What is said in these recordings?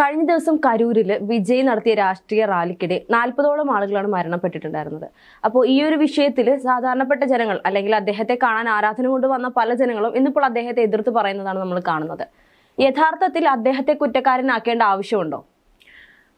കഴിഞ്ഞ ദിവസം കരൂരിൽ വിജയ് നടത്തിയ രാഷ്ട്രീയ റാലിക്കിടെ നാൽപ്പതോളം ആളുകളാണ് മരണപ്പെട്ടിട്ടുണ്ടായിരുന്നത്. അപ്പോൾ ഈ ഒരു വിഷയത്തിൽ സാധാരണപ്പെട്ട ജനങ്ങൾ അല്ലെങ്കിൽ അദ്ദേഹത്തെ കാണാൻ ആരാധന കൊണ്ട് വന്ന പല ജനങ്ങളും ഇന്നിപ്പോൾ അദ്ദേഹത്തെ എതിർത്ത് പറയുന്നതാണ് നമ്മൾ കാണുന്നത്. യഥാർത്ഥത്തിൽ അദ്ദേഹത്തെ കുറ്റക്കാരനാക്കേണ്ട ആവശ്യമുണ്ടോ?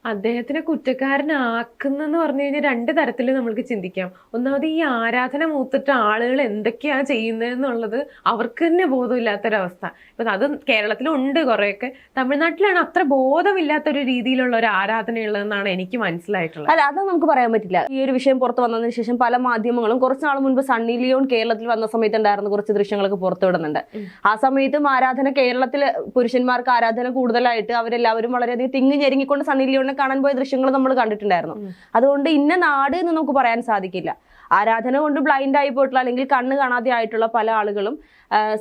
അദ്ദേഹത്തിനെ കുറ്റക്കാരനാക്കുന്നെന്ന് പറഞ്ഞു കഴിഞ്ഞാൽ രണ്ട് തരത്തിൽ നമ്മൾക്ക് ചിന്തിക്കാം. ഒന്നാമത് ഈ ആരാധന മൂത്തിട്ട് ആളുകൾ എന്തൊക്കെയാണ് ചെയ്യുന്നതെന്നുള്ളത് അവർക്ക് തന്നെ ബോധമില്ലാത്തൊരവസ്ഥ. ഇപ്പം അത് കേരളത്തിലുണ്ട് കുറേയൊക്കെ. തമിഴ്നാട്ടിലാണ് അത്ര ബോധമില്ലാത്തൊരു രീതിയിലുള്ള ഒരു ആരാധനയുള്ളതെന്നാണ് എനിക്ക് മനസ്സിലായിട്ടുള്ളത്. അല്ല അത് നമുക്ക് പറയാൻ പറ്റില്ല. ഈ ഒരു വിഷയം പുറത്ത് വന്നതിന് ശേഷം പല മാധ്യമങ്ങളും കുറച്ച് നാൾ മുൻപ് സണ്ണി ലിയോൺ കേരളത്തിൽ വന്ന സമയത്ത് ഉണ്ടായിരുന്ന കുറച്ച് ദൃശ്യങ്ങളൊക്കെ പുറത്തു വിടുന്നുണ്ട്. ആ സമയത്തും ആരാധന കേരളത്തിൽ പുരുഷന്മാർക്ക് ആരാധന കൂടുതലായിട്ട് അവരെല്ലാവരും വളരെയധികം തിങ്ങി ഞെരുങ്ങിക്കൊണ്ട് സണ്ണി ലിയോണിനെ കാണാൻ പോയ ദൃശ്യങ്ങൾ നമ്മൾ കണ്ടിട്ടുണ്ടായിരുന്നു. അതുകൊണ്ട് ഇന്ന നാട് എന്ന് നമുക്ക് പറയാൻ സാധിക്കില്ല. ആരാധന കൊണ്ട് ബ്ലൈൻഡ് ആയി പോയിട്ടുള്ള അല്ലെങ്കിൽ കണ്ണ് കാണാതെ ആയിട്ടുള്ള പല ആളുകളും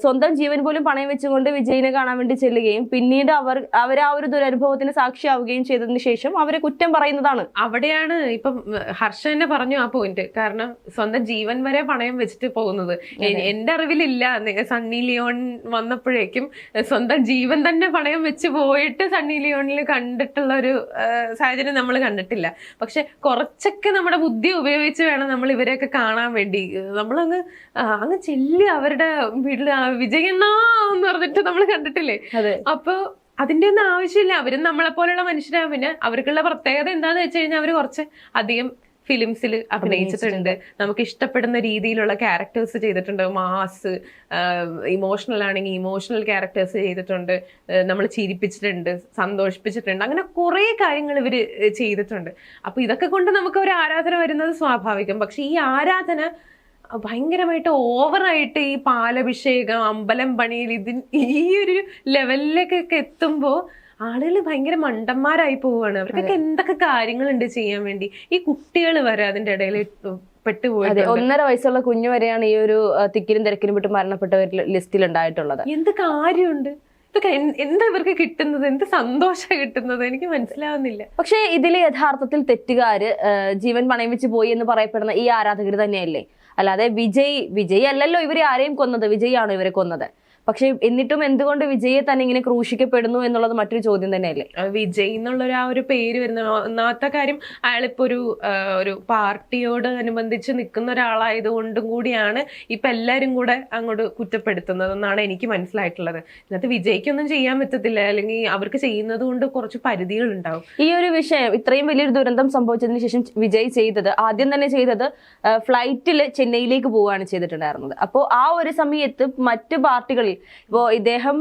സ്വന്തം ജീവൻ പോലും പണയം വെച്ചുകൊണ്ട് വിജയിനെ കാണാൻ വേണ്ടി ചെല്ലുകയും പിന്നീട് അവർ അവർ ആ ഒരു ദുരനുഭവത്തിന് സാക്ഷിയാവുകയും ചെയ്തതിന് ശേഷം അവരെ കുറ്റം പറയുന്നതാണ്. അവിടെയാണ് ഇപ്പം ഹർഷ തന്നെ പറഞ്ഞു ആ പോയിന്റ് കാരണം സ്വന്തം ജീവൻ വരെ പണയം വെച്ചിട്ട് പോകുന്നത്. എന്റെ അറിവിലില്ല. സണ്ണി ലിയോൺ വന്നപ്പോഴേക്കും സ്വന്തം ജീവൻ തന്നെ പണയം വെച്ച് പോയിട്ട് സണ്ണി ലിയോണിൽ കണ്ടിട്ടുള്ള ഒരു സാഹചര്യം നമ്മൾ കണ്ടിട്ടില്ല. പക്ഷെ കുറച്ചൊക്കെ നമ്മുടെ ബുദ്ധി ഉപയോഗിച്ച് വേണം നമ്മൾ ഇവരെയൊക്കെ കാണാൻ വേണ്ടി. നമ്മളങ്ങ് അങ്ങ് ചെല്ലി അവരുടെ വീട്ടിൽ വിജയണ്ണ എന്ന് പറഞ്ഞിട്ട് നമ്മൾ കണ്ടിട്ടില്ലേ? അപ്പൊ അതിന്റെ ഒന്നും ആവശ്യമില്ല. അവരും നമ്മളെ പോലുള്ള മനുഷ്യരാണ് പിന്നെ അവർക്കുള്ള പ്രത്യേകത എന്താന്ന് വെച്ച് കഴിഞ്ഞാൽ അവർ കുറച്ച് അധികം ഫിലിംസിൽ അഭിനയിച്ചിട്ടുണ്ട്. നമുക്ക് ഇഷ്ടപ്പെടുന്ന രീതിയിലുള്ള ക്യാരക്ടേഴ്സ് ചെയ്തിട്ടുണ്ട്. മാസ് ഇമോഷണൽ ആണെങ്കിൽ ഇമോഷണൽ ക്യാരക്ടേഴ്സ് ചെയ്തിട്ടുണ്ട്. നമ്മൾ ചിരിപ്പിച്ചിട്ടുണ്ട് സന്തോഷിപ്പിച്ചിട്ടുണ്ട്. അങ്ങനെ കുറേ കാര്യങ്ങൾ ഇവർ ചെയ്തിട്ടുണ്ട്. അപ്പൊ ഇതൊക്കെ കൊണ്ട് നമുക്ക് ഒരു ആരാധന വരുന്നത് സ്വാഭാവികം. പക്ഷെ ഈ ആരാധന ഭയങ്കരമായിട്ട് ഓവറായിട്ട് ഈ പാലഭിഷേകം അമ്പലം പണിയിൽ ഇതിൻ ഈ ഒരു ലെവലിലേക്കൊക്കെ എത്തുമ്പോൾ ആളുകൾ ഭയങ്കര മണ്ടന്മാരായി പോവാണ്. അവർക്കൊക്കെ എന്തൊക്കെ കാര്യങ്ങളുണ്ട് ചെയ്യാൻ വേണ്ടി? ഈ കുട്ടികൾ വരെ അതിന്റെ ഇടയിൽ അതെ ഒന്നര വയസ്സുള്ള കുഞ്ഞു വരെയാണ് ഈ ഒരു തിക്കിലും തിരക്കിലും വിട്ട് മരണപ്പെട്ടവർ ലിസ്റ്റിൽ ഉണ്ടായിട്ടുള്ളത് എന്ത് കാര്യമുണ്ട്? ഇതൊക്കെ എന്താ ഇവർക്ക് കിട്ടുന്നത്? എന്ത് സന്തോഷം കിട്ടുന്നത്? എനിക്ക് മനസ്സിലാവുന്നില്ല. പക്ഷേ ഇതിൽ യഥാർത്ഥത്തിൽ തെറ്റുകാര് ജീവൻ പണയം വെച്ച് പോയി എന്ന് പറയപ്പെടുന്ന ഈ ആരാധകർ തന്നെയല്ലേ? അല്ലാതെ വിജയ് വിജയ് അല്ലല്ലോ ഇവരെ ആരെയും കൊന്നത് വിജയ് ആണോ ഇവരെ കൊന്നത്? പക്ഷെ എന്നിട്ടും എന്തുകൊണ്ട് വിജയെ തന്നെ ഇങ്ങനെ ക്രൂശിക്കപ്പെടുന്നു എന്നുള്ളത് മറ്റൊരു ചോദ്യം തന്നെയല്ലേ? വിജയ് എന്നുള്ളൊരു ആ ഒരു പേര് വരുന്ന ഒന്നാമത്തെ കാര്യം അയാളിപ്പോ ഒരു ഒരു പാർട്ടിയോട് അനുബന്ധിച്ച് നിൽക്കുന്ന ഒരാളായതുകൊണ്ടും കൂടിയാണ് ഇപ്പൊ എല്ലാരും കൂടെ അങ്ങോട്ട് കുറ്റപ്പെടുത്തുന്നത് എന്നാണ് എനിക്ക് മനസ്സിലായിട്ടുള്ളത്. ഇന്നത്തെ വിജയ്ക്കൊന്നും ചെയ്യാൻ പറ്റത്തില്ല. അല്ലെങ്കിൽ അവർക്ക് ചെയ്യുന്നത് കൊണ്ട് കുറച്ച് പരിധികൾ ഉണ്ടാവും ഈ ഒരു വിഷയം ഇത്രയും വലിയൊരു ദുരന്തം സംഭവിച്ചതിന് ശേഷം വിജയ് ചെയ്തത് ആദ്യം തന്നെ ചെയ്തത് ഫ്ലൈറ്റിൽ ചെന്നൈയിലേക്ക് പോവുകയാണ് ചെയ്തിട്ടുണ്ടായിരുന്നത്. അപ്പോൾ ആ ഒരു സമയത്ത് മറ്റു പാർട്ടികളിൽ ഇപ്പോൾ ഇദ്ദേഹം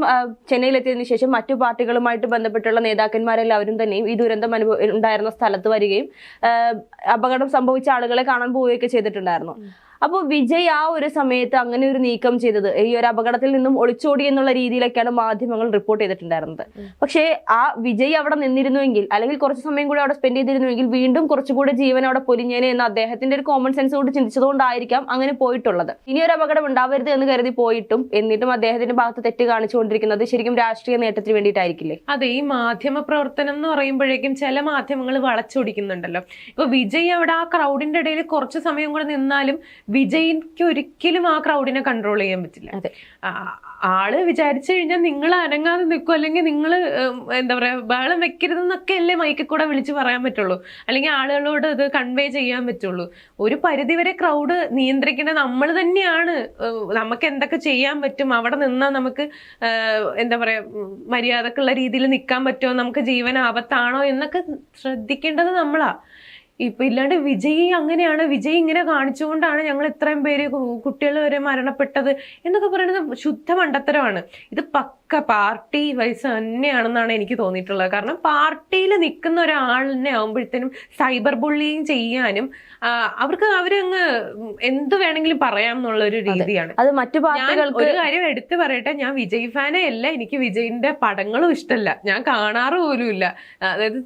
ചെന്നൈയിലെത്തിയതിനു ശേഷം മറ്റു പാർട്ടികളുമായിട്ട് ബന്ധപ്പെട്ടുള്ള നേതാക്കന്മാരെല്ലാവരും തന്നെയും ഈ ദുരന്തം അനുഭവ ഉണ്ടായിരുന്ന സ്ഥലത്ത് വരികയും അപകടം സംഭവിച്ച ആളുകളെ കാണാൻ പോവുകയൊക്കെ ചെയ്തിട്ടുണ്ടായിരുന്നു. അപ്പോൾ വിജയ് ആ ഒരു സമയത്ത് അങ്ങനെ ഒരു നീക്കം ചെയ്തത്. ഈ ഒരു അപകടത്തിൽ നിന്നും ഒളിച്ചോടി എന്നുള്ള രീതിയിലൊക്കെയാണ് മാധ്യമങ്ങൾ റിപ്പോർട്ട് ചെയ്തിട്ടുണ്ടായിരുന്നത്. പക്ഷേ ആ വിജയ് അവിടെ നിന്നിരുന്നുവെങ്കിൽ അല്ലെങ്കിൽ കുറച്ച് സമയം കൂടി അവിടെ സ്പെൻഡ് ചെയ്തിരുന്നുവെങ്കിൽ വീണ്ടും കുറച്ചുകൂടി ജീവൻ അവിടെ പൊലിഞ്ഞേനെ എന്ന് അദ്ദേഹത്തിന്റെ ഒരു കോമൺ സെൻസ് കൊണ്ട് ചിന്തിച്ചതുകൊണ്ടായിരിക്കാം അങ്ങനെ പോയിട്ടുള്ളത്. ഇനി ഒരു അപകടം ഉണ്ടാവരുത് എന്ന് കരുതി പോയിട്ടും എന്നിട്ടും അദ്ദേഹത്തിന്റെ ഭാഗത്ത് തെറ്റ് കാണിച്ചുകൊണ്ടിരിക്കുന്നത് ശരിക്കും രാഷ്ട്രീയ നേട്ടത്തിന് വേണ്ടിയിട്ടായിരിക്കില്ലേ? അതെ ഈ മാധ്യമ പ്രവർത്തനം എന്ന് പറയുമ്പോഴേക്കും ചില മാധ്യമങ്ങൾ വളച്ചൊടിക്കുന്നുണ്ടല്ലോ. ഇപ്പൊ വിജയ് അവിടെ ആ ക്രൗഡിന്റെ ഇടയിൽ കുറച്ച് സമയം കൂടെ നിന്നാലും വിജയ്ക്ക് ഒരിക്കലും ആ ക്രൗഡിനെ കൺട്രോൾ ചെയ്യാൻ പറ്റില്ല. ആൾ വിചാരിച്ചു കഴിഞ്ഞാൽ നിങ്ങൾ അനങ്ങാതെ നിൽക്കും അല്ലെങ്കിൽ നിങ്ങൾ എന്താ പറയാ ബഹളം വെക്കരുതെന്നൊക്കെ അല്ലേ മൈക്കിൽ കൂടെ വിളിച്ച് പറയാൻ പറ്റുള്ളൂ? അല്ലെങ്കിൽ ആളുകളോട് അത് കൺവേ ചെയ്യാൻ പറ്റുള്ളൂ? ഒരു പരിധിവരെ ക്രൗഡ് നിയന്ത്രിക്കേണ്ടത് നമ്മൾ തന്നെയാണ്. നമുക്ക് എന്തൊക്കെ ചെയ്യാൻ പറ്റും? അവിടെ നിന്നാൽ നമുക്ക് എന്താ പറയാ മര്യാദക്കുള്ള രീതിയിൽ നിൽക്കാൻ പറ്റുമോ? നമുക്ക് ജീവൻ ആപത്താണോ? എന്നൊക്കെ ശ്രദ്ധിക്കേണ്ടത് നമ്മളാ. ഇപ്പൊ ഇല്ലാണ്ട് വിജയ് അങ്ങനെയാണ് വിജയ് ഇങ്ങനെ കാണിച്ചുകൊണ്ടാണ് ഞങ്ങൾ ഇത്രയും പേര് കുട്ടികൾ വരെ മരണപ്പെട്ടത് എന്നൊക്കെ പറയുന്നത് ശുദ്ധ മണ്ടത്തരമാണ്. ഇത് പക്ക പാർട്ടി വൈസ് തന്നെയാണെന്നാണ് എനിക്ക് തോന്നിയിട്ടുള്ളത്. കാരണം പാർട്ടിയിൽ നിൽക്കുന്ന ഒരാളിനെ ആകുമ്പോഴത്തേനും സൈബർ ബുള്ളിങ് ചെയ്യാനും അവർക്ക് അവരങ്ങ് എന്ത് വേണമെങ്കിലും പറയാം എന്നുള്ള ഒരു രീതിയാണ്. അത് മറ്റു പാർട്ടികൾക്ക് ഒരു കാര്യം എടുത്തു പറയട്ടെ ഞാൻ വിജയ് ഫാനേ അല്ല എനിക്ക് വിജയിന്റെ പടങ്ങളും ഇഷ്ടമല്ല. ഞാൻ കാണാറ് പോലും ഇല്ല. അതായത്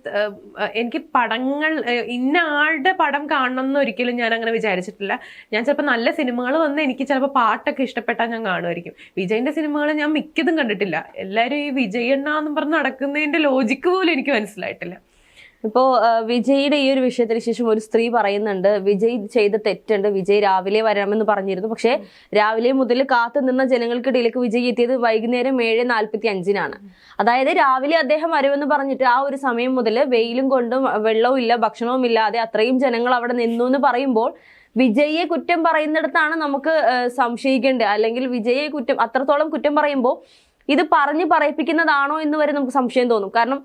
എനിക്ക് പടങ്ങൾ ഇന്ന ആളുടെ പടം കാണണം എന്ന് ഒരിക്കലും ഞാൻ അങ്ങനെ വിചാരിച്ചിട്ടില്ല. ഞാൻ ചിലപ്പോൾ നല്ല സിനിമകൾ വന്ന് എനിക്ക് ചിലപ്പോൾ പാട്ടൊക്കെ ഇഷ്ടപ്പെട്ടാൽ ഞാൻ കാണുമായിരിക്കും. വിജയിന്റെ സിനിമകൾ ഞാൻ മിക്കതും കണ്ടിട്ടില്ല. എല്ലാവരും ഈ വിജയണ്ണ എന്ന് പറഞ്ഞ് നടക്കുന്നതിന്റെ ലോജിക്ക് പോലും എനിക്ക് മനസ്സിലായിട്ടില്ല. ഇപ്പോ ആ, വിജയുടെ ഈ ഒരു വിഷയത്തിന് ശേഷം ഒരു സ്ത്രീ പറയുന്നുണ്ട് വിജയ് ചെയ്ത തെറ്റുണ്ട് വിജയ് രാവിലെ വരണമെന്ന് പറഞ്ഞിരുന്നു. പക്ഷേ രാവിലെ മുതൽ കാത്തു നിന്ന ജനങ്ങൾക്കിടയിലേക്ക് വിജയ് എത്തിയത് വൈകുന്നേരം ഏഴ് നാൽപ്പത്തി അഞ്ചിനാണ് അതായത് രാവിലെ അദ്ദേഹം വരുമെന്ന് പറഞ്ഞിട്ട് ആ ഒരു സമയം മുതൽ വെയിലും കൊണ്ടും വെള്ളവും ഇല്ല ഭക്ഷണവും ഇല്ലാതെ അത്രയും ജനങ്ങൾ അവിടെ നിന്നു എന്ന് പറയുമ്പോൾ വിജയെ കുറ്റം പറയുന്നിടത്താണ് നമുക്ക് സംശയിക്കേണ്ടത്. അല്ലെങ്കിൽ വിജയെ കുറ്റം അത്രത്തോളം കുറ്റം പറയുമ്പോൾ ഇത് പറഞ്ഞ് പറയിപ്പിക്കുന്നതാണോ എന്ന് വരെ നമുക്ക് സംശയം തോന്നും. കാരണം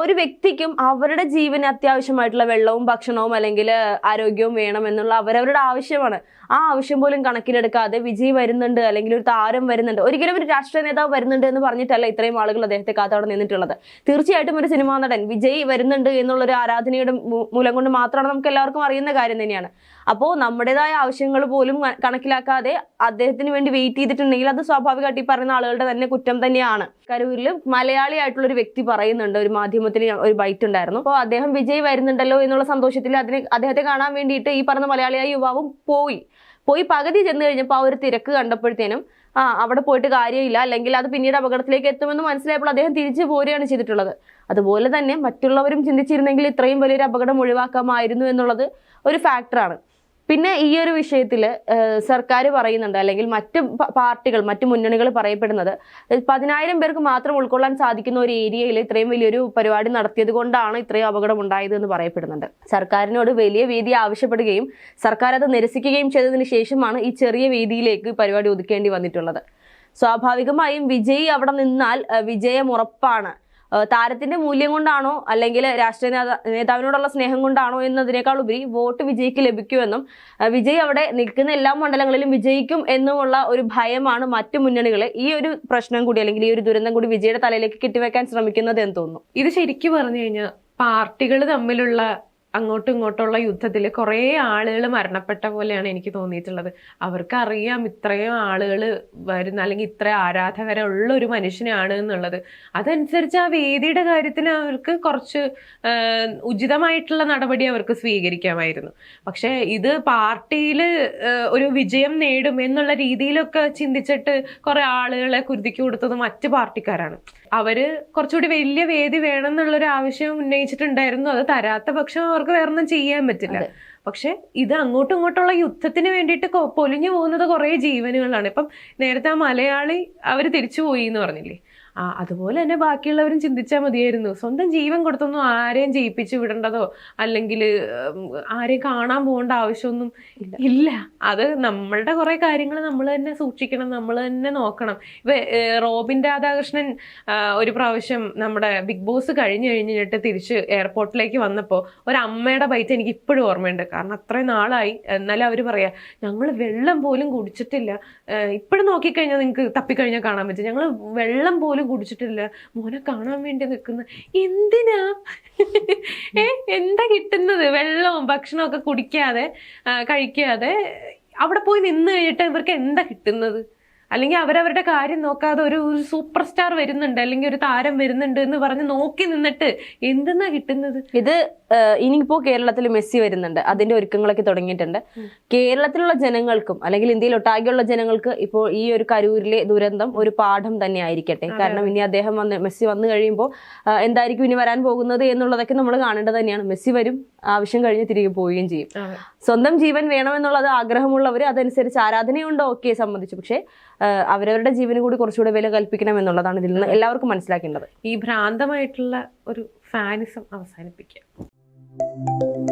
ഒരു വ്യക്തിക്കും അവരുടെ ജീവന് അത്യാവശ്യമായിട്ടുള്ള വെള്ളവും ഭക്ഷണവും അല്ലെങ്കിൽ ആരോഗ്യവും വേണം എന്നുള്ള അവരവരുടെ ആവശ്യമാണ്. ആ ആവശ്യം പോലും കണക്കിലെടുക്കാതെ വിജയ് വരുന്നുണ്ട് അല്ലെങ്കിൽ ഒരു താരം വരുന്നുണ്ട്. ഒരിക്കലും ഒരു രാഷ്ട്രീയ നേതാവ് വരുന്നുണ്ട് എന്ന് പറഞ്ഞിട്ടല്ല ഇത്രയും ആളുകൾ അദ്ദേഹത്തെ കാത്തവിടെ നിന്നിട്ടുള്ളത്. തീർച്ചയായിട്ടും ഒരു സിനിമാ നടൻ വിജയ് വരുന്നുണ്ട് എന്നുള്ളൊരു ആരാധനയുടെ മൂലം കൊണ്ട് മാത്രമാണ് നമുക്ക് എല്ലാവർക്കും അറിയുന്ന കാര്യം തന്നെയാണ്. അപ്പോൾ നമ്മുടേതായ ആവശ്യങ്ങൾ പോലും കണക്കിലാക്കാതെ അദ്ദേഹത്തിന് വേണ്ടി വെയിറ്റ് ചെയ്തിട്ടുണ്ടെങ്കിൽ അത് സ്വാഭാവികമായിട്ട് ഈ പറയുന്ന ആളുകളുടെ തന്നെ കുറ്റം തന്നെയാണ്. കരൂരിൽ മലയാളി ആയിട്ടുള്ള ഒരു വ്യക്തി പറയുന്നുണ്ട് ഒരു മാധ്യമത്തിൽ ഒരു ബൈറ്റ് ഉണ്ടായിരുന്നു. അപ്പോൾ അദ്ദേഹം വിജയ് വരുന്നുണ്ടല്ലോ എന്നുള്ള സന്തോഷത്തിൽ അതിന് അദ്ദേഹത്തെ കാണാൻ വേണ്ടിയിട്ട് ഈ പറഞ്ഞ മലയാളിയായ യുവാവും പോയി. പോയി പകുതി ചെന്ന് കഴിഞ്ഞപ്പോൾ ആ ഒരു തിരക്ക് കണ്ടപ്പോഴത്തേനും ആ അവിടെ പോയിട്ട് കാര്യമില്ല. അല്ലെങ്കിൽ അത് പിന്നീട് അപകടത്തിലേക്ക് എത്തുമെന്ന് മനസ്സിലായപ്പോൾ അദ്ദേഹം തിരിച്ചു പോരുകയാണ് ചെയ്തിട്ടുള്ളത്. അതുപോലെ തന്നെ മറ്റുള്ളവരും ചിന്തിച്ചിരുന്നെങ്കിൽ ഇത്രയും വലിയൊരു അപകടം ഒഴിവാക്കാമായിരുന്നു എന്നുള്ളത് ഒരു ഫാക്ടറാണ് പിന്നെ ഈ ഒരു വിഷയത്തിൽ സർക്കാർ പറയുന്നുണ്ട് അല്ലെങ്കിൽ മറ്റ് പാർട്ടികൾ മറ്റ് മുന്നണികൾ പറയപ്പെടുന്നത് പതിനായിരം പേർക്ക് മാത്രം ഉൾക്കൊള്ളാൻ സാധിക്കുന്ന ഒരു ഏരിയയിൽ ഇത്രയും വലിയൊരു പരിപാടി നടത്തിയത് കൊണ്ടാണ് ഇത്രയും അപകടം ഉണ്ടായത് എന്ന് പറയപ്പെടുന്നുണ്ട്. സർക്കാരിനോട് വലിയ വേദി ആവശ്യപ്പെടുകയും സർക്കാർ അത് നിരസിക്കുകയും ചെയ്തതിന് ശേഷമാണ് ഈ ചെറിയ വേദിയിലേക്ക് പരിപാടി ഒതുക്കേണ്ടി വന്നിട്ടുള്ളത്. സ്വാഭാവികമായും വിജയി അവിടെ നിന്നാൽ വിജയം ഉറപ്പാണ്. താരത്തിന്റെ മൂല്യം കൊണ്ടാണോ അല്ലെങ്കിൽ രാഷ്ട്രീയ നേതാ നേതാവിനോടുള്ള സ്നേഹം കൊണ്ടാണോ എന്നതിനേക്കാൾ ഉപരി വോട്ട് വിജയിക്ക് ലഭിക്കുമെന്നും വിജയ് അവിടെ നിൽക്കുന്ന എല്ലാ മണ്ഡലങ്ങളിലും വിജയിക്കും എന്നുമുള്ള ഒരു ഭയമാണ് മറ്റു മുന്നണികളെ ഈ ഒരു പ്രശ്നം കൂടി അല്ലെങ്കിൽ ഈ ഒരു ദുരന്തം കൂടി വിജയുടെ തലയിലേക്ക് കെട്ടിവെക്കാൻ ശ്രമിക്കുന്നത് എന്ന് തോന്നുന്നു. ഇത് ശരിക്കും പറഞ്ഞു കഴിഞ്ഞാൽ പാർട്ടികൾ തമ്മിലുള്ള അങ്ങോട്ടും ഇങ്ങോട്ടുള്ള യുദ്ധത്തിൽ കുറേ ആളുകൾ മരണപ്പെട്ട പോലെയാണ് എനിക്ക് തോന്നിയിട്ടുള്ളത്. അവർക്കറിയാം ഇത്രയും ആളുകൾ വരുന്ന അല്ലെങ്കിൽ ഇത്ര ആരാധകരുള്ള ഒരു മനുഷ്യനാണ് എന്നുള്ളത്. അതനുസരിച്ച് ആ വേദിയുടെ കാര്യത്തിന് അവർക്ക് കുറച്ച് ഉചിതമായിട്ടുള്ള നടപടി അവർക്ക് സ്വീകരിക്കാമായിരുന്നു. പക്ഷേ ഇത് പാർട്ടിയിൽ ഒരു വിജയം നേടും എന്നുള്ള രീതിയിലൊക്കെ ചിന്തിച്ചിട്ട് കുറേ ആളുകളെ കുരുതിക്ക് കൊടുത്തത് മറ്റ് പാർട്ടിക്കാരാണ്. അവർ കുറച്ചുകൂടി വലിയ വേദി വേണം എന്നുള്ളൊരു ആവശ്യം ഉന്നയിച്ചിട്ടുണ്ടായിരുന്നു. അത് തരാത്ത പക്ഷം അവർക്ക് വേറൊന്നും ചെയ്യാൻ പറ്റില്ല. പക്ഷെ ഇത് അങ്ങോട്ടും ഇങ്ങോട്ടുള്ള യുദ്ധത്തിന് വേണ്ടിയിട്ട് പൊലിഞ്ഞു പോകുന്നത് കുറെ ജീവനുകളാണ്. ഇപ്പം നേരത്തെ ആ മലയാളി അവർ തിരിച്ചു പോയി എന്ന് പറഞ്ഞില്ലേ? അതുപോലെ തന്നെ ബാക്കിയുള്ളവരും ചിന്തിച്ചാൽ മതിയായിരുന്നു. സ്വന്തം ജീവൻ കൊടുത്തൊന്നും ആരെയും ജയിപ്പിച്ചു വിടേണ്ടതോ അല്ലെങ്കിൽ ആരെയും കാണാൻ പോകേണ്ട ആവശ്യമൊന്നും ഇല്ല. അത് നമ്മളുടെ കുറെ കാര്യങ്ങൾ നമ്മൾ തന്നെ സൂക്ഷിക്കണം നമ്മൾ തന്നെ നോക്കണം. ഇപ്പൊ റോബിൻ രാധാകൃഷ്ണൻ ഒരു പ്രാവശ്യം നമ്മുടെ ബിഗ് ബോസ് കഴിഞ്ഞു കഴിഞ്ഞിട്ട് തിരിച്ച് എയർപോർട്ടിലേക്ക് വന്നപ്പോൾ ഒരു അമ്മയുടെ ബൈറ്റ് എനിക്ക് ഇപ്പോഴും ഓർമ്മയുണ്ട്. കാരണം അത്രയും നാളായി. എന്നാലും അവർ പറയാ ഞങ്ങൾ വെള്ളം പോലും കുടിച്ചിട്ടില്ല. ഇപ്പോഴും നോക്കിക്കഴിഞ്ഞാൽ നിങ്ങൾക്ക് തപ്പിക്കഴിഞ്ഞാൽ കാണാൻ പറ്റും. ഞങ്ങൾ വെള്ളം പോലും കുടിച്ചിട്ടില്ല. മോനെ കാണാൻ വേണ്ടി നിൽക്കുന്ന. എന്തിനാ? ഏ എന്താ കിട്ടുന്നത്? വെള്ളവും ഭക്ഷണവും ഒക്കെ കുടിക്കാതെ കഴിക്കാതെ അവിടെ പോയി നിന്ന് കഴിഞ്ഞിട്ട് ഇവർക്ക് എന്താ കിട്ടുന്നത്? അല്ലെങ്കിൽ അവരവരുടെ കാര്യം നോക്കാതെ ഒരു ഒരു സൂപ്പർ സ്റ്റാർ വരുന്നുണ്ട്. അല്ലെങ്കിൽ ഒരു താരം വരുന്നുണ്ട് എന്ന് പറഞ്ഞ് നോക്കി നിന്നിട്ട് എന്തെന്നാ കിട്ടുന്നത്? ഇത് ഇനിയിപ്പോ കേരളത്തിൽ മെസ്സി വരുന്നുണ്ട്. അതിന്റെ ഒരുക്കങ്ങളൊക്കെ തുടങ്ങിയിട്ടുണ്ട്. കേരളത്തിലുള്ള ജനങ്ങൾക്കും അല്ലെങ്കിൽ ഇന്ത്യയിൽ ഒട്ടാകെയുള്ള ജനങ്ങൾക്ക് ഇപ്പോൾ ഈ ഒരു കരൂരിലെ ദുരന്തം ഒരു പാഠം തന്നെ ആയിരിക്കട്ടെ. കാരണം ഇനി അദ്ദേഹം വന്ന് മെസ്സി വന്നു കഴിയുമ്പോൾ എന്തായിരിക്കും ഇനി വരാൻ പോകുന്നത് എന്നുള്ളതൊക്കെ നമ്മൾ കാണേണ്ടത് തന്നെയാണ്. മെസ്സി വരും ആവശ്യം കഴിഞ്ഞ് തിരികെ പോവുകയും ചെയ്യും. സ്വന്തം ജീവൻ വേണമെന്നുള്ളത് ആഗ്രഹമുള്ളവർ അതനുസരിച്ച് ആരാധനയുണ്ടോ ഓക്കെ സംബന്ധിച്ചു. പക്ഷേ അവരവരുടെ ജീവന് കൂടി കുറച്ചുകൂടെ വില കൽപ്പിക്കണം എന്നുള്ളതാണ് ഇതിൽ നിന്ന് എല്ലാവർക്കും മനസ്സിലാക്കേണ്ടത്. ഈ ഭ്രാന്തമായിട്ടുള്ള ഒരു ഫാനിസം അവസാനിപ്പിക്കുക Música